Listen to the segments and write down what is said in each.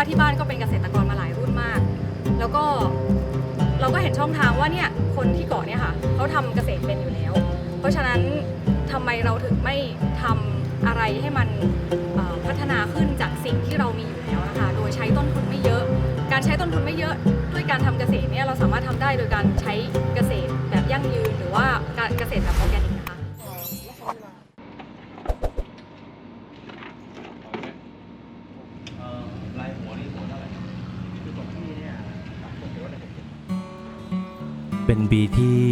ว่าที่บ้านก็เป็นเกษตรกรมาหลายรุ่นมาก แล้วก็เราก็เห็นช่องทางว่าเนี่ยคนที่เกาะเนี่ยค่ะเขาทำเกษตรเป็นอยู่แล้ว เพราะฉะนั้นทำไมเราถึงไม่ทำอะไรให้มันพัฒนาขึ้นจากสิ่งที่เรามีอยู่แล้วนะคะ โดยใช้ต้นทุนไม่เยอะ การใช้ต้นทุนไม่เยอะ ด้วยการทำเกษตรเนี่ยเราสามารถทำได้โดยการใช้เกษตรแบบยั่งยืนหรือว่าการเกษตรแบบออร์แกนิก ปีที่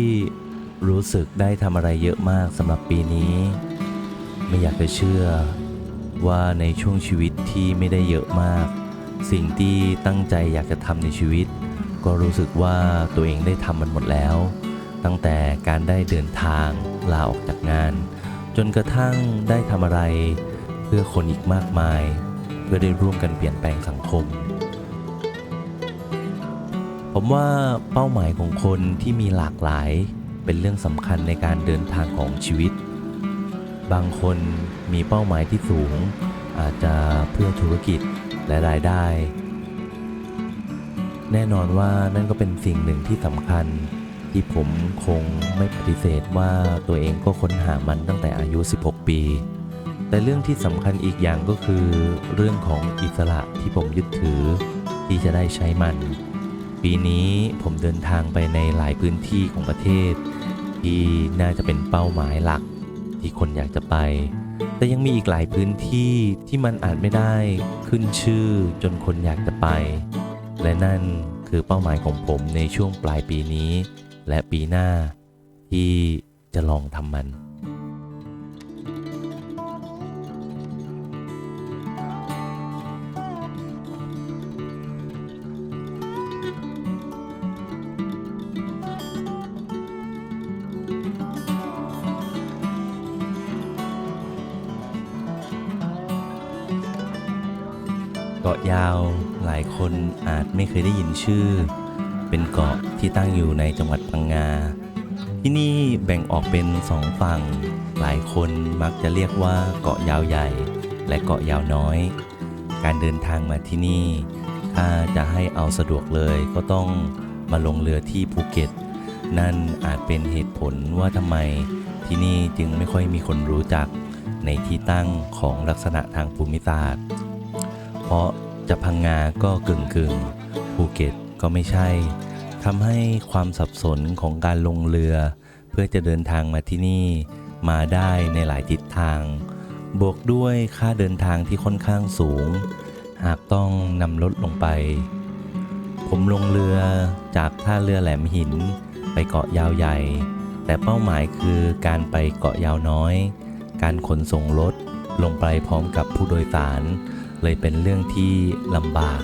รู้สึกได้ทำอะไรเยอะมากสำหรับปีนี้ ไม่อยากจะเชื่อว่าในช่วงชีวิตที่ไม่ได้เยอะมาก สิ่งที่ตั้งใจอยากจะทำในชีวิต ก็รู้สึกว่าตัวเองได้ทำมันหมดแล้ว ตั้งแต่การได้เดินทางลาออกจากงาน จนกระทั่งได้ทำอะไร เพื่อคนอีกมากมาย เพื่อได้ร่วมกันเปลี่ยนแปลงสังคม ผมว่าเป้าหมายของคนที่มีหลากหลายเป็นเรื่องสำคัญในการเดินทางของชีวิต บางคนมีเป้าหมายที่สูง อาจจะเพื่อธุรกิจและรายได้ แน่นอนว่านั่นก็เป็นสิ่งหนึ่งที่สำคัญ ที่ผมคงไม่ปฏิเสธว่าตัวเองก็ค้นหามันตั้งแต่อายุ 16 ปี แต่เรื่องที่สำคัญอีกอย่างก็คือ เรื่องของอิสระที่ผมยึดถือที่จะได้ใช้มัน ปีนี้ผมเดินทางไปในหลายพื้นที่ของประเทศ ที่น่าจะเป็นเป้าหมายหลัก ที่คนอยากจะไป แต่ยังมีอีกหลายพื้นที่ที่มันอาจไม่ได้ขึ้นชื่อจนคนอยากจะไป และนั่นคือเป้าหมายของผมในช่วงปลายปีนี้ และปีหน้าที่จะลองทำมันาะยาวหลายคนอาจไม่เคยได้ยินชื่อ เป็นเกาะที่ตั้งอยู่ในจังหวัดพังงา ที่นี่แบ่งออกเป็นสองฝั่ง หลายคนมักจะเรียกว่าเกาะยาวใหญ่ และเกาะยาวน้อย การเดินทางมาที่นี่ ถ้าจะให้เอาสะดวกเลยก็ต้องมาลงเรือที่ภูเก็ต นั่นอาจเป็นเหตุผลว่าทำไมที่นี่จึงไม่ค่อยมีคนรู้จักในที่ตั้งของลักษณะทางภูมิศาสตร์ เพราะจะพังงาก็กึ่งกึ่งภูเก็ตก็ไม่ใช่ทำให้ความสับสนของการลงเรือ เพื่อจะเดินทางมาที่นี่ มาได้ในหลายทิศทาง บวกด้วยค่าเดินทางที่ค่อนข้างสูง หากต้องนำรถลงไป ผมลงเรือจากท่าเรือแหลมหิน ไปเกาะยาวใหญ่ แต่เป้าหมายคือการไปเกาะยาวน้อย การขนส่งรถลงไปพร้อมกับผู้โดยสาร เลยเป็นเรื่องที่ลำบาก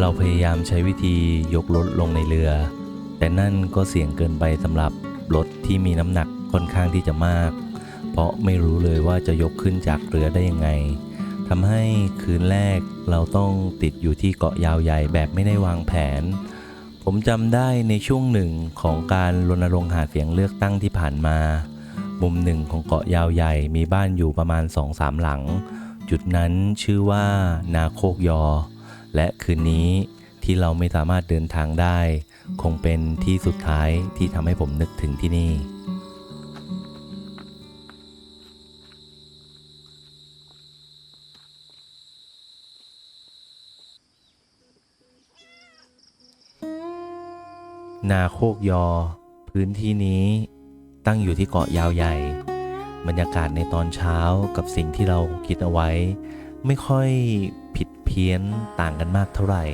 เราพยายามใช้วิธียกรถลงในเรือ แต่นั่นก็เสี่ยงเกินไปสำหรับรถที่มีน้ำหนักค่อนข้างที่จะมาก เพราะไม่รู้เลยว่าจะยกขึ้นจากเรือได้ยังไงทำให้คืนแรกเราต้องติดอยู่ที่เกาะยาวใหญ่แบบไม่ได้วางแผน ผมจำได้ในช่วงหนึ่งของการรณรงค์หาเสียงเลือกตั้งที่ผ่านมา มุมหนึ่งของเกาะยาวใหญ่มีบ้านอยู่ประมาณ2-3หลัง จุดนั้นชื่อว่านาโคกยอ และคืนนี้ที่เราไม่สามารถเดินทางได้ คงเป็นที่สุดท้ายที่ทำให้ผมนึกถึงที่นี่นาโคกยอ พื้นที่นี้ตั้งอยู่ที่เกาะยาวใหญ่ บรรยากาศในตอนเช้ากับสิ่งที่เราคิดเอาไว้ ไม่ค่อยผิดเพี้ยนต่างกันมากเท่าไหร่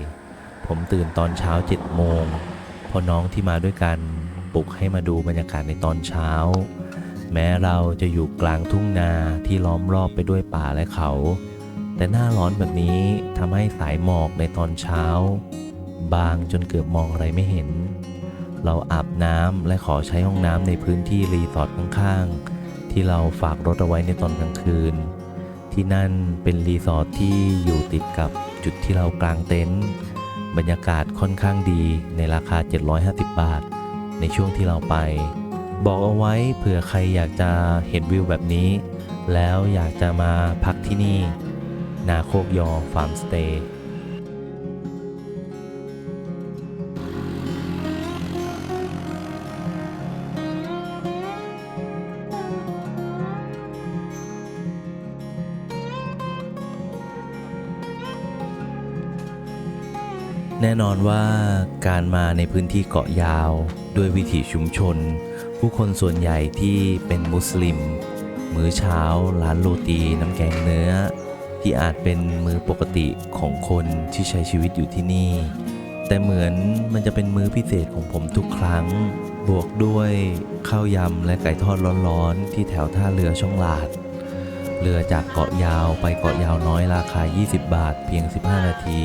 ผมตื่นตอนเช้า7โมงพอน้องที่มาด้วยกันปลุกให้มาดูบรรยากาศในตอนเช้า แม้เราจะอยู่กลางทุ่งนาที่ล้อมรอบไปด้วยป่าและเขา แต่หน้าร้อนแบบนี้ทำให้สายหมอกในตอนเช้า บางจนเกือบมองอะไรไม่เห็น เราอาบน้ำและขอใช้ห้องน้ำในพื้นที่รีสอร์ทข้างๆ ที่เราฝากรถเอาไว้ในตอนกลางคืน ที่นั่นเป็นรีสอร์ทที่อยู่ติดกับจุดที่เรากางเต็นท์บรรยากาศค่อนข้างดีในราคา 750 บาท ในช่วงที่เราไป บอกเอาไว้เผื่อใครอยากจะเห็นวิวแบบนี้ แล้วอยากจะมาพักที่นี่ นาโคกยอฟาร์มสเตย์ แน่นอนว่าการมาในพื้นที่เกาะยาวด้วยวิถีชุมชน ผู้คนส่วนใหญ่ที่เป็นมุสลิม มื้อเช้าร้านโรตีน้ำแกงเนื้อ ที่อาจเป็นมื้อปกติของคนที่ใช้ชีวิตอยู่ที่นี่ แต่เหมือนมันจะเป็นมื้อพิเศษของผมทุกครั้ง บวกด้วยข้าวยำและไก่ทอดร้อนๆ ที่แถวท่าเรือช่องลาด เรือจากเกาะยาวไปเกาะยาวน้อยราคา 20 บาทเพียง 15 นาที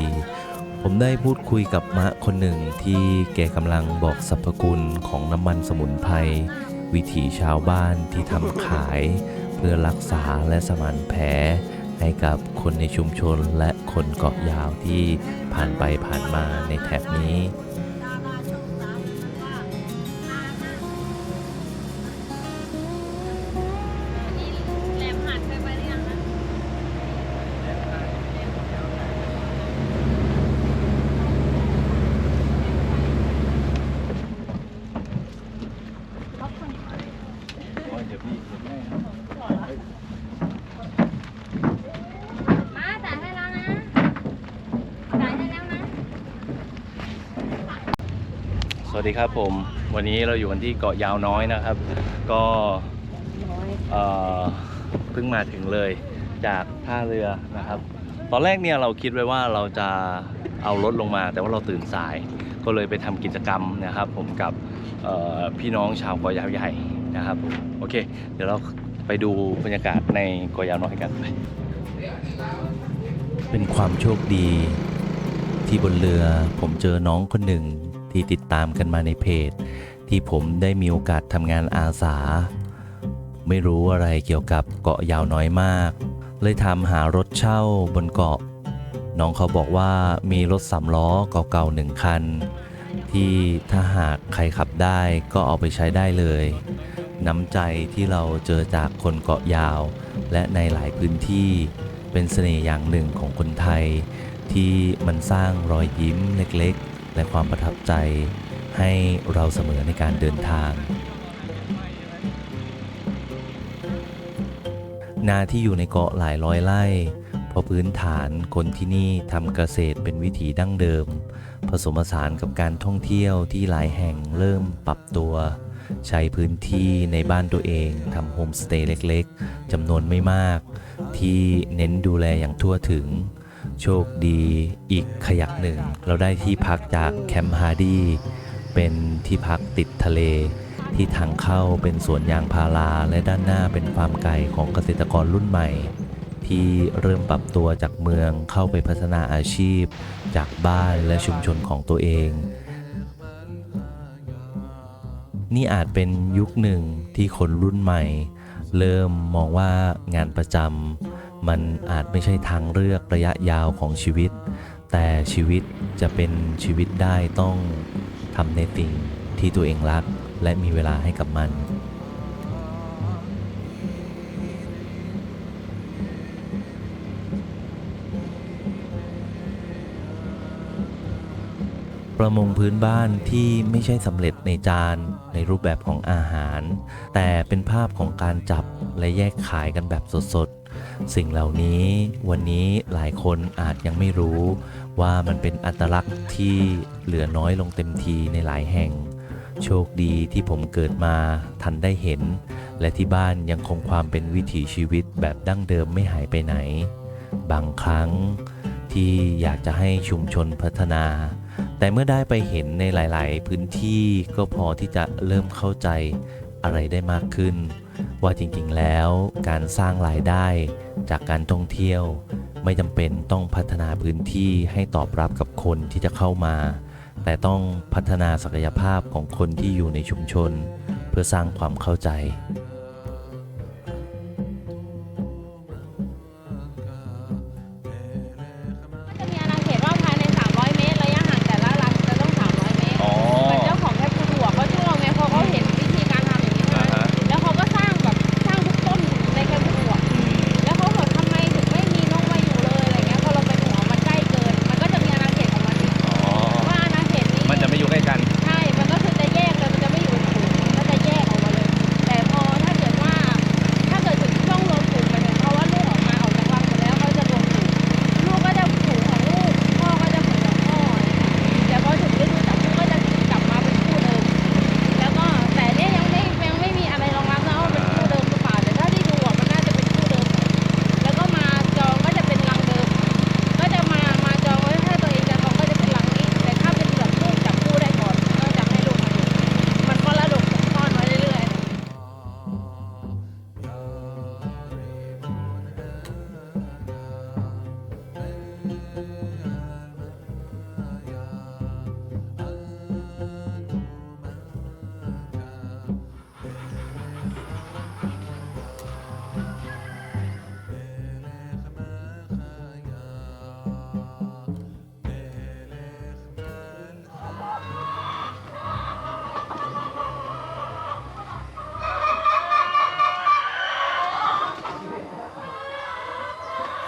ผมได้พูดคุยกับมะคนหนึ่งที่แกกำลังบอกสรรพคุณของน้ำมันสมุนไพรวิถีชาวบ้านที่ทำขาย เพื่อรักษาและสมานแผลให้กับคนในชุมชนและคนเกาะยาวที่ผ่านไปผ่านมาในแถบนี้ ดีครับผม วันนี้เราอยู่กันที่เกาะยาวน้อยนะครับ ก็เอ่อเพิ่งมาถึงเลยจากท่าเรือนะครับ ตอนแรกเนี่ยเราคิดไว้ว่าเราจะเอารถลงมา แต่ว่าเราตื่นสาย ก็เลยไปทำกิจกรรมนะครับ ผมกับพี่น้องชาวเกาะยาวใหญ่นะครับโอเค เดี๋ยวเราไปดูบรรยากาศในเกาะยาวน้อยกันไปเป็นความโชคดีที่บนเรือผมเจอน้องคนหนึ่ง ที่ติดตามกันมาในเพจ ที่ผมได้มีโอกาสทำงานอาสา ไม่รู้อะไรเกี่ยวกับเกาะยาวน้อยมาก เลยถามหารถเช่าบนเกาะ น้องเขาบอกว่ามีรถสามล้อเก่าๆหนึ่งคัน ที่ถ้าหากใครขับได้ก็เอาไปใช้ได้เลย น้ำใจที่เราเจอจากคนเกาะยาว และในหลายพื้นที่เป็นเสน่ห์อย่างหนึ่งของคนไทย ที่มันสร้างรอยยิ้มเล็กๆ และความประทับใจให้เราเสมอในการเดินทาง นาที่อยู่ในเกาะหลายร้อยไร่เพราะพื้นฐานคนที่นี่ทำเกษตรเป็นวิถีดั้งเดิม ผสมผสานกับการท่องเที่ยวที่หลายแห่งเริ่มปรับตัว ใช้พื้นที่ในบ้านตัวเองทำโฮมสเตย์เล็กๆจำนวนไม่มาก ที่เน้นดูแลอย่างทั่วถึง โชคดีอีกขยักหนึ่ง เราได้ที่พักจากแคมป์ฮาร์ดีเป็นที่พักติดทะเล ที่ทางเข้าเป็นสวนยางพาราและด้านหน้าเป็นฟาร์มไก่ของเกษตรกรรุ่นใหม่ ที่เริ่มปรับตัวจากเมืองเข้าไปพัฒนาอาชีพ จากบ้านและชุมชนของตัวเอง นี่อาจเป็นยุคหนึ่งที่คนรุ่นใหม่ เริ่มมองว่างานประจำ มันอาจไม่ใช่ทางเลือกระยะยาวของชีวิต แต่ชีวิตจะเป็นชีวิตได้ต้องทำในสิ่งที่ตัวเองรัก และมีเวลาให้กับมันประมงพื้นบ้านที่ไม่ใช่สำเร็จในจานในรูปแบบของอาหาร แต่เป็นภาพของการจับและแยกขายกันแบบสด สิ่งเหล่านี้วันนี้หลายคนอาจยังไม่รู้ว่ามันเป็นอัตลักษณ์ที่เหลือน้อยลงเต็มทีในหลายแห่ง โชคดีที่ผมเกิดมาทันได้เห็น และที่บ้านยังคงความเป็นวิถีชีวิตแบบดั้งเดิมไม่หายไปไหน บางครั้งที่อยากจะให้ชุมชนพัฒนา แต่เมื่อได้ไปเห็นในหลาย ๆ พื้นที่ก็พอที่จะเริ่มเข้าใจอะไรได้มากขึ้น ว่าจริงๆแล้วการสร้างรายได้จากการท่องเที่ยว ไม่จำเป็นต้องพัฒนาพื้นที่ให้ตอบรับกับคนที่จะเข้ามา แต่ต้องพัฒนาศักยภาพของคนที่อยู่ในชุมชน เพื่อสร้างความเข้าใจ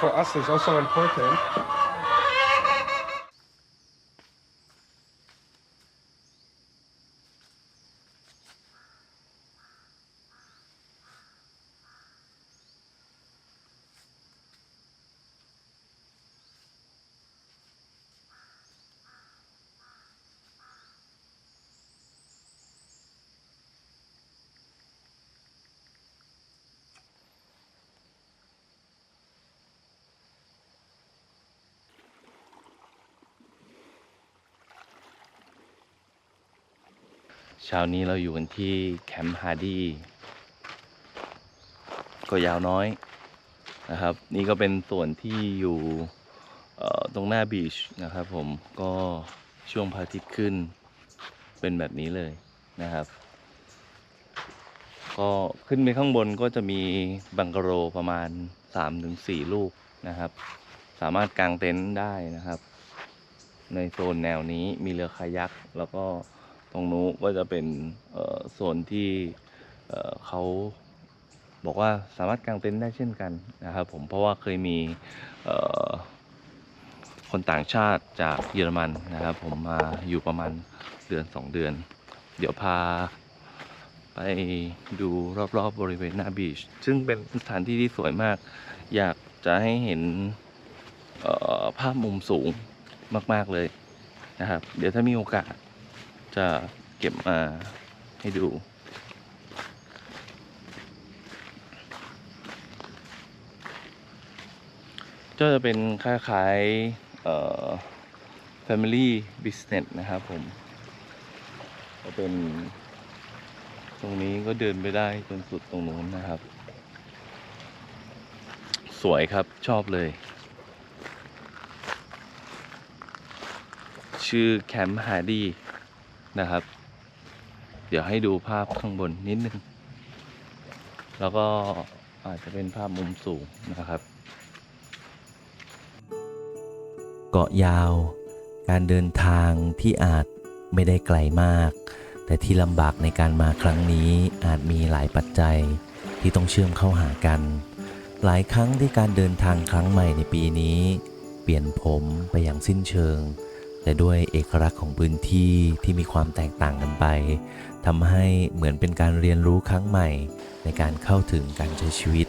for us is also important. เช้านี้เราอยู่กันที่แคมป์ฮาร์ดี้ก็ยาวน้อยนะครับ นี่ก็เป็นส่วนที่อยู่ตรงหน้าบีชนะครับผมก็ช่วงพระอาทิตย์ขึ้นเป็นแบบนี้เลยนะครับ ก็ขึ้นไปข้างบนก็จะมีบังกะโรประมาณ 3-4 ลูกนะครับ สามารถกางเต็นท์ได้นะครับ ในโซนแนวนี้มีเรือคายักแล้วก็ ตรงนู้นก็จะเป็นโซนที่เขาบอกว่าสามารถกางเต็นท์ได้เช่นกันนะครับผมเพราะว่าเคยมีคนต่างชาติจากเยอรมันนะครับ ผมมาอยู่ประมาณเดือนสองเดือน เดี๋ยวพาไปดูรอบๆบบริเวณหน้าบีช ซึ่งเป็นสถานที่ที่สวยมาก อยากจะให้เห็นภาพมุมสูงมาก ๆ เลยนะครับ เดี๋ยวถ้ามีโอกาส จะเก็บมาให้ดู ก็จะเป็นคล้ายๆเอ่อ family business นะครับผม ก็เป็น ตรงนี้ก็เดินไปได้จนสุดตรงนู้นนะครับ สวยครับชอบเลย ชื่อแคมป์ฮาร์ดี้ นะครับ เดี๋ยวให้ดูภาพข้างบนนิดนึง แล้วก็อาจจะเป็นภาพมุมสูงนะครับ เกาะยาว การเดินทางที่อาจไม่ได้ไกลมาก แต่ที่ลำบากในการมาครั้งนี้อาจมีหลายปัจจัยที่ต้องเชื่อมเข้าหากัน หลายครั้งที่การเดินทางครั้งใหม่ในปีนี้ เปลี่ยนผมไปอย่างสิ้นเชิง แต่ด้วยเอกลักษณ์ของพื้นที่ที่มีความแตกต่างกันไปทำให้เหมือนเป็นการเรียนรู้ครั้งใหม่ ในการเข้าถึงการใช้ชีวิต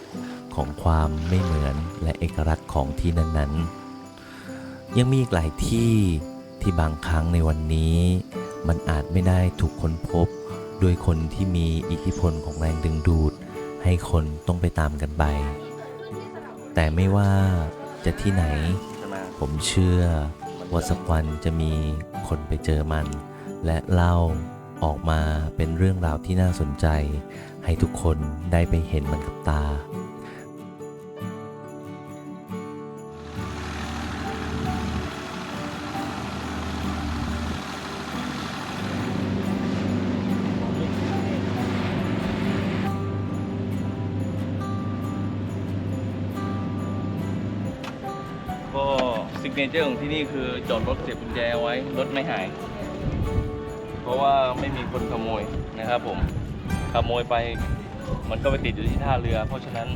ของความไม่เหมือนและเอกลักษณ์ของที่นั้นๆ ยังมีอีกหลายที่ที่บางครั้งในวันนี้ มันอาจไม่ได้ถูกค้นพบด้วยคนที่มีอิทธิพลของแรงดึงดูด ให้คนต้องไปตามกันไป แต่ไม่ว่าจะที่ไหน ผมเชื่อ ว่าสักวันจะมีคนไปเจอมัน และเล่าออกมาเป็นเรื่องราวที่น่าสนใจ ให้ทุกคนได้ไปเห็นมันกับตา ซิกเนเจอร์ของที่นี่คือจอดรถเสียบกุญแจไว้ รถไม่หาย เพราะว่าไม่มีคนขโมยนะครับผม ขโมยไปมันก็ไปติดอยู่ที่ท่าเรือ เพราะฉะนั้น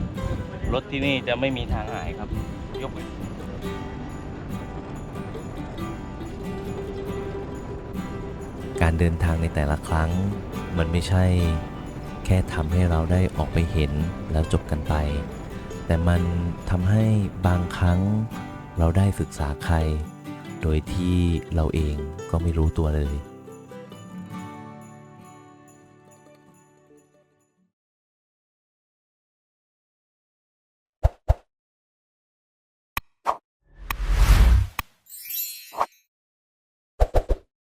รถที่นี่จะไม่มีทางหายครับ ยกการเดินทางในแต่ละครั้ง มันไม่ใช่แค่ทำให้เราได้ออกไปเห็นแล้วจบกันไป แต่มันทำให้บางครั้ง เราได้ศึกษาใคร โดยที่เราเองก็ไม่รู้ตัวเลย